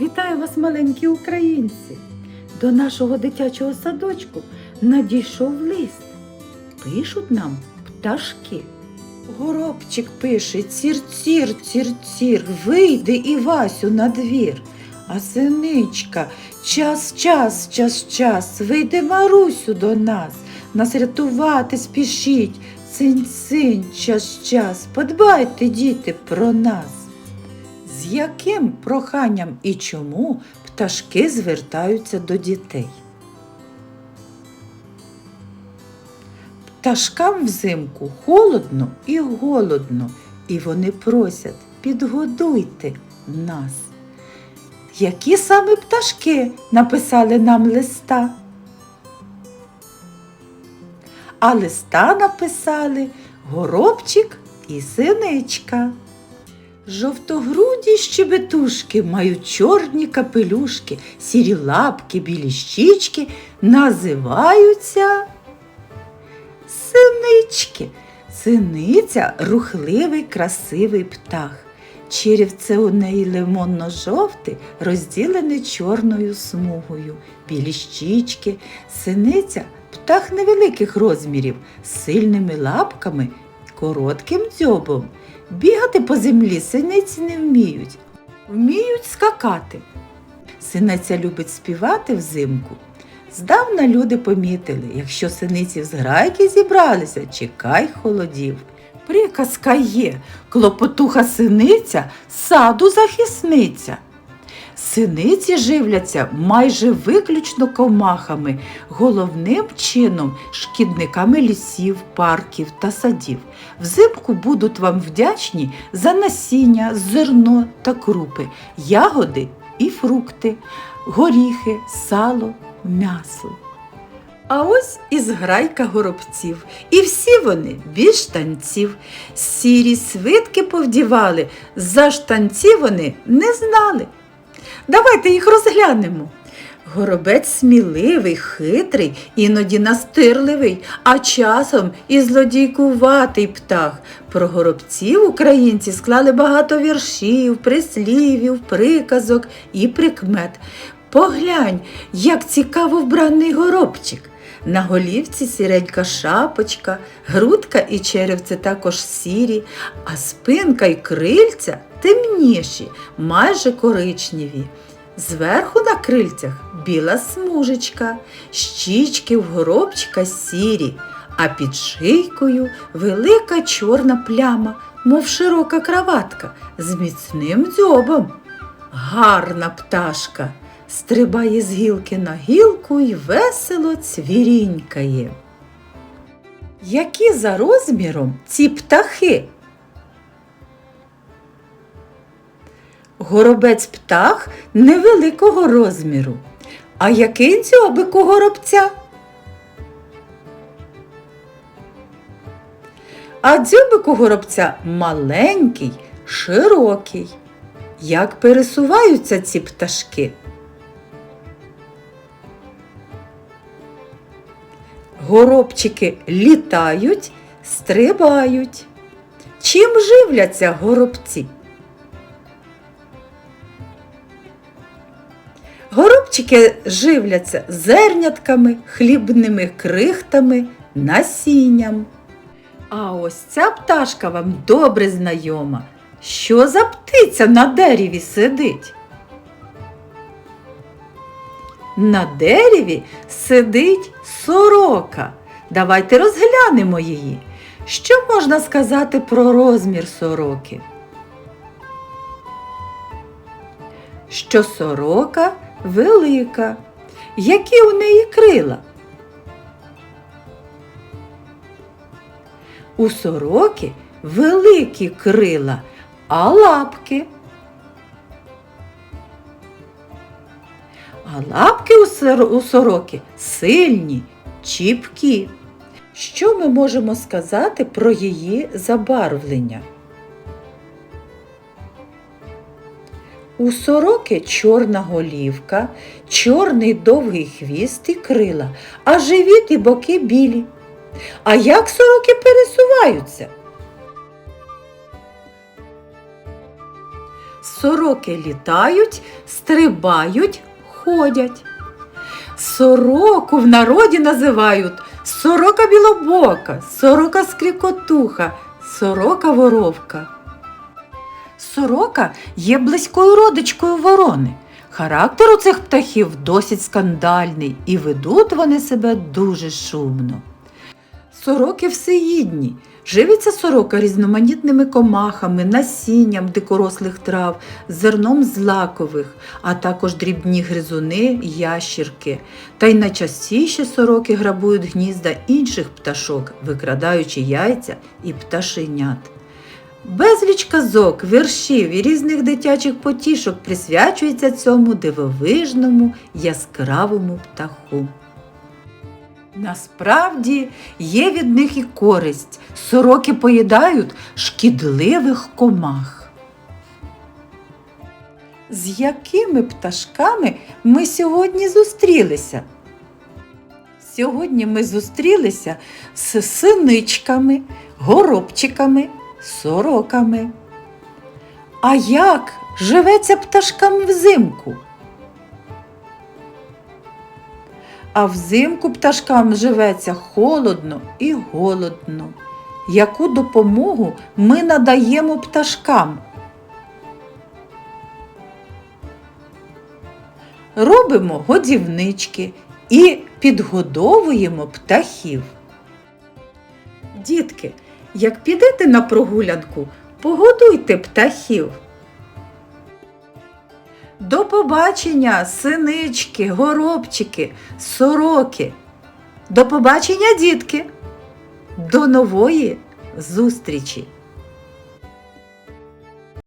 Вітаю вас, маленькі українці! До нашого дитячого садочку надійшов лист. Пишуть нам пташки. Горобчик пише цір-цір, цір-цір, вийди Івасю на двір. А синичка, час, час, час, час, вийди Марусю до нас, нас рятувати спішіть. Цинь, цинь, час, час, подбайте, діти, про нас. З яким проханням і чому пташки звертаються до дітей? Пташкам взимку холодно і голодно, і вони просять підгодуйте нас. Які саме пташки написали нам листа? А листа написали горобчик і синичка. Жовтогруді щебетушки мають чорні капелюшки, сірі лапки, білі щічки, називаються синички. Синиця рухливий, красивий птах. Черівце у неї лимонно-жовте, розділене чорною смугою, білі щічки, синиця птах невеликих розмірів, з сильними лапками, коротким дзьобом. Бігати по землі синиці не вміють, вміють скакати. Синиця любить співати взимку. Здавна люди помітили, якщо синиці в зграйки зібралися, чекай холодів. Приказка є, клопотуха синиця, саду захисниця. Синиці живляться майже виключно комахами, головним чином шкідниками лісів, парків та садів. Взимку будуть вам вдячні за насіння, зерно та крупи, ягоди і фрукти, горіхи, сало, м'ясо. А ось і зграйка горобців, і всі вони без штанців. Сірі свитки повдівали, за штанці вони не знали. Давайте їх розглянемо. Горобець сміливий, хитрий, іноді настирливий, а часом і злодійкуватий птах. Про горобців українці склали багато віршів, прислівів, приказок і прикмет. Поглянь, як цікаво вбраний горобчик. На голівці сіренька шапочка, грудка і черевце також сірі, а спинка й крильця темніші, майже коричневі. Зверху на крильцях біла смужечка, щічки в горобчика сірі, а під шийкою велика чорна пляма, мов широка краватка з міцним дзьобом. Гарна пташка стрибає з гілки на гілку й весело цвірінькає. Які за розміром ці птахи? Горобець птах невеликого розміру. А який дзьобик у горобця? А дзьобик у горобця маленький, широкий. Як пересуваються ці пташки? Горобчики літають, стрибають. Чим живляться горобці? Горобчики живляться зернятками, хлібними крихтами, насінням. А ось ця пташка вам добре знайома. Що за птиця на дереві сидить? На дереві сидить сорока. Давайте розглянемо її. Що можна сказати про розмір сороки? Що сорока велика. Які у неї крила? У сороки великі крила, а лапки. А лапки у, сор- у сороки сильні, чіпкі. Що ми можемо сказати про її забарвлення? У сороки чорна голівка, чорний довгий хвіст і крила, а живіт і боки білі. А як сороки пересуваються? Сороки літають, стрибають, ходять. Сороку в народі називають сорока білобока, сорока скрікотуха, сорока воровка. Сорока є близькою родичкою ворони. Характер у цих птахів досить скандальний і ведуть вони себе дуже шумно. Сороки всеїдні. Живиться сорока різноманітними комахами, насінням дикорослих трав, зерном злакових, а також дрібні гризуни, ящірки. Та й найчастіше сороки грабують гнізда інших пташок, викрадаючи яйця і пташенят. Безліч казок, віршів і різних дитячих потішок присвячується цьому дивовижному яскравому птаху. Насправді є від них і користь. Сороки поїдають шкідливих комах. З якими пташками ми сьогодні зустрілися? Сьогодні ми зустрілися з синичками, горобчиками, сороками. А як живеться пташкам взимку? А взимку пташкам живеться холодно і голодно. Яку допомогу ми надаємо пташкам? Робимо годівнички і підгодовуємо птахів. Дітки, як підете на прогулянку, погодуйте птахів. До побачення, синички, горобчики, сороки. До побачення, дітки. До нової зустрічі!